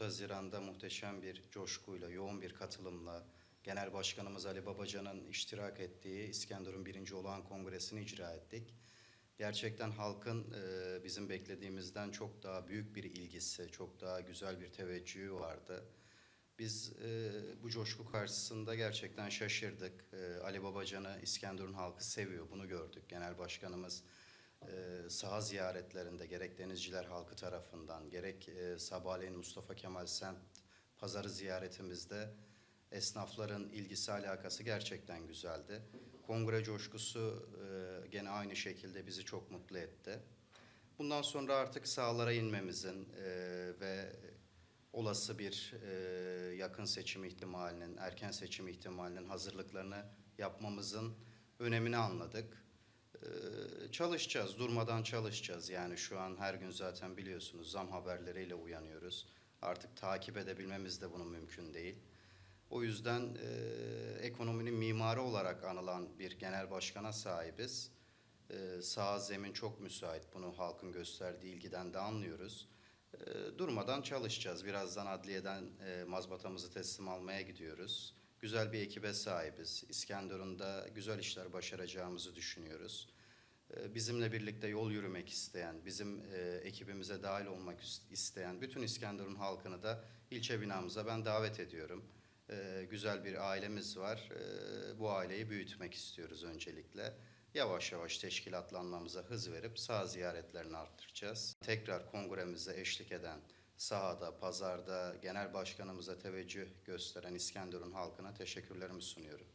14 Haziran'da muhteşem bir coşkuyla, yoğun bir katılımla Genel Başkanımız Ali Babacan'ın iştirak ettiği İskenderun 1. Olağan Kongresi'ni icra ettik. Gerçekten halkın e, bizim beklediğimizden çok daha büyük bir ilgisi, çok daha güzel bir teveccühü vardı. Biz e, bu coşku karşısında gerçekten şaşırdık. E, Ali Babacan'ı İskenderun halkı seviyor, bunu gördük. Genel Başkanımız e, saha ziyaretlerinde gerek denizciler halkı tarafından gerek e, sabahleyin Mustafa Kemal Semt pazarı ziyaretimizde esnafların ilgisi alakası gerçekten güzeldi. Kongre coşkusu e, gene aynı şekilde bizi çok mutlu etti. Bundan sonra artık sahalara inmemizin e, ve olası bir e, yakın seçim ihtimalinin, erken seçim ihtimalinin hazırlıklarını yapmamızın önemini anladık. Çalışacağız, durmadan çalışacağız. Yani şu an her gün zaten biliyorsunuz zam haberleriyle uyanıyoruz. Artık takip edebilmemiz de bunun mümkün değil. O yüzden e, ekonominin mimarı olarak anılan bir genel başkana sahibiz. E, sağ zemin çok müsait. Bunu halkın gösterdiği ilgiden de anlıyoruz. E, durmadan çalışacağız. Birazdan adliyeden e, mazbatamızı teslim almaya gidiyoruz. Güzel bir ekibe sahibiz. İskenderun'da güzel işler başaracağımızı düşünüyoruz. E, Bizimle birlikte yol yürümek isteyen, bizim e, ekibimize dahil olmak is- isteyen bütün İskenderun halkını da ilçe binamıza ben davet ediyorum. E, Güzel bir ailemiz var. Bu aileyi büyütmek istiyoruz öncelikle. Yavaş yavaş teşkilatlanmamıza hız verip saha ziyaretlerini arttıracağız. Tekrar kongremize eşlik eden sahada, pazarda genel başkanımıza teveccüh gösteren İskenderun halkına teşekkürlerimi sunuyorum.